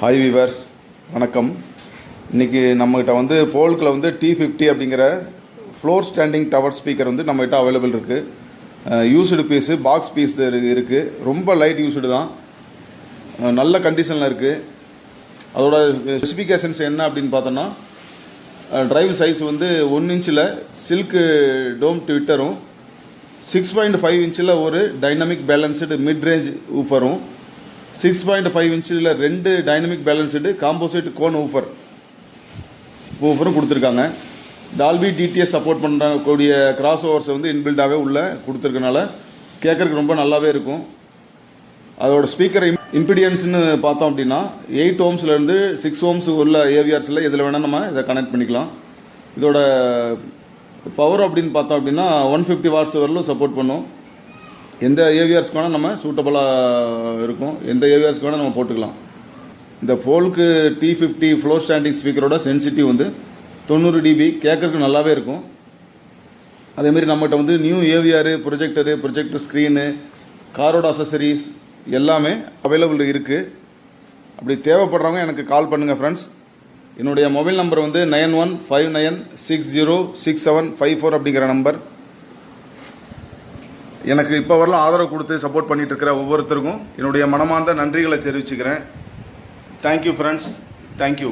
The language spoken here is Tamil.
ஹாய் வீவர்ஸ் வணக்கம். இன்றைக்கி நம்மகிட்ட வந்து போல்கில் வந்து டி ஃபிஃப்டி அப்படிங்கிற ஃப்ளோர் ஸ்டாண்டிங் டவர் ஸ்பீக்கர் வந்து நம்மகிட்ட அவைலபிள் இருக்குது யூஸ்டு பீஸு பாக்ஸ் பீஸ் இருக்குது ரொம்ப லைட் யூஸ்டு தான். நல்ல கண்டிஷனில் இருக்குது அதோட ஸ்பெசிஃபிகேஷன்ஸ் என்ன அப்படின்னு பார்த்தோன்னா ட்ரைவ் சைஸ் வந்து ஒன் இன்ச்சில் சில்க்கு டோம் ட்விட்டரும் சிக்ஸ் பாயிண்ட் ஃபைவ் இன்ச்சில் ஒரு டைனமிக் பேலன்ஸ்டு மிட் ரேஞ்ச் ஊஃபரும் சிக்ஸ் பாயிண்ட் ஃபைவ் இன்ச்சில் ரெண்டு dynamic balanced composite cone woofer ஊஃபரும் கொடுத்துருக்காங்க. டால்பி டிடிஎஸ் சப்போர்ட் பண்ணக்கூடிய கிராஸ் ஓவர்ஸை வந்து இன்பில்டாகவே உள்ளே கொடுத்துருக்கனால கேட்குறதுக்கு ரொம்ப நல்லாவே இருக்கும். அதோட ஸ்பீக்கர் இம்பிடியன்ஸ்னு பார்த்தோம் அப்படின்னா எயிட் ஓம்ஸ்லேருந்து சிக்ஸ் ஓம்ஸ் உள்ள ஏவிஆர்ஸில் எதில் வேணால் நம்ம இதை கனெக்ட் பண்ணிக்கலாம். இதோட பவர் அப்படின்னு பார்த்தோம் அப்படின்னா ஒன் ஃபிஃப்டி வாட்ஸ் வரலும் சப்போர்ட் பண்ணும். எந்த ஏவிஆர்ஸ்க்கு வேணால் நம்ம சூட்டபுளாக இருக்கும். எந்த ஏவிஆர்ஸ்க்கு வேணால் நம்ம போட்டுக்கலாம். இந்த ஃபோல்க்கு டி ஃபிஃப்டி ஃப்ளோர் ஸ்டாண்டிங் ஸ்பீக்கரோட சென்சிட்டிவ் வந்து தொண்ணூறு டிபி கேட்கறதுக்கு நல்லாவே இருக்கும். அதேமாரி நம்மகிட்ட வந்து new AVR projector projector screen காரோட அசசரிஸ் எல்லாமே அவைலபிள் இருக்குது அப்படி தேவைப்படுறவங்க எனக்கு கால் பண்ணுங்கள் ஃப்ரெண்ட்ஸ் என்னுடைய மொபைல் நம்பர் வந்து nine one five nine six zero six seven five four அப்படிங்கிற நம்பர் எனக்கு இப்போ வரலாம் ஆதரவு கொடுத்து சப்போர்ட் பண்ணிட்டு இருக்கிற ஒவ்வொருத்தருக்கும் என்னுடைய மனமார்ந்த நன்றிகளை தெரிவிச்சுக்கிறேன். Thank you friends thank you